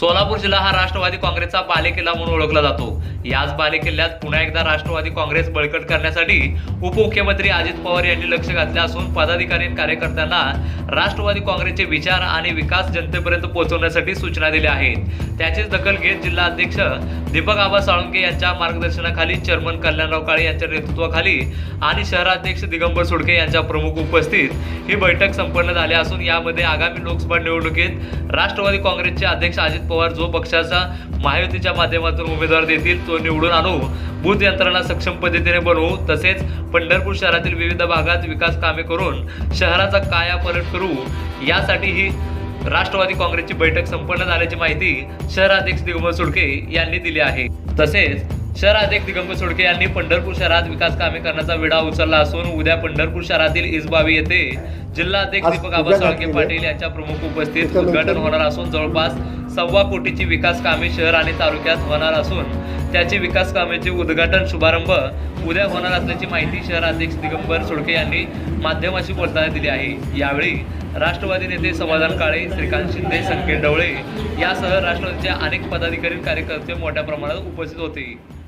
सोलापूर जिल्हा हा राष्ट्रवादी काँग्रेसचा बालेकिल्ला म्हणून ओळखला जातो. याच बालेकिल्ल्यात पुन्हा एकदा राष्ट्रवादी काँग्रेस बळकट करण्यासाठी उपमुख्यमंत्री अजित पवार यांनी लक्ष घातले असून पदाधिकारी आणि कार्यकर्त्यांना राष्ट्रवादी काँग्रेसचे विचार आणि विकास जनतेपर्यंत पोहोचवण्यासाठी सूचना दिल्या आहेत. त्याचीच दखल घेत जिल्हा अध्यक्ष दीपक आबा साळुंके यांच्या मार्गदर्शनाखाली चेअरमन कल्याणराव काळे यांच्या नेतृत्वाखाली आणि शहराध्यक्ष दिगंबर सुडके यांच्या प्रमुख उपस्थित ही बैठक संपन्न झाली असून यामध्ये आगामी लोकसभा निवडणुकीत राष्ट्रवादी काँग्रेसचे अध्यक्ष अजित पवार जो पक्षाचा महायुतीच्या माध्यमातून उमेदवार देतील तो निवडून आणू. बूथ यंत्रणा सक्षम पद्धतीने बनवू. तसेच पंढरपूर शहरातील विविध भागात विकास कामे करून शहराचा कायापलट करू. यासाठी ही राष्ट्रवादी काँग्रेसची बैठक संपन्न झाल्याची माहिती शहराध्यक्ष दिगंबर सुडके यांनी दिली आहे. तसेच शहराध्यक्ष दिगंबर सुडके यांनी पंढरपूर शहरात विकास कामे करण्याचा विडा उचलला असून उद्या पंढरपूर शहरातील इसबावी येथे जिल्हाध्यक्ष दीपक आबा साळके पाटील यांच्या प्रमुख उपस्थित उद्घाटन होणार असून जवळपास सव्वा कोटीची विकास कामे शहर आणि तालुक्यात होणार असून त्याची विकास कामेचे उद्घाटन शुभारंभ उद्या होणार असल्याची माहिती शहराध्यक्ष दिगंबर सुडके यांनी माध्यमाशी बोलताना दिली आहे. यावेळी राष्ट्रवादी नेते समाधान काळे श्रीकांत शिंदे संकेत डवळे यासह राष्ट्रवादीच्या अनेक पदाधिकारी कार्यकर्ते मोठ्या प्रमाणात उपस्थित होते.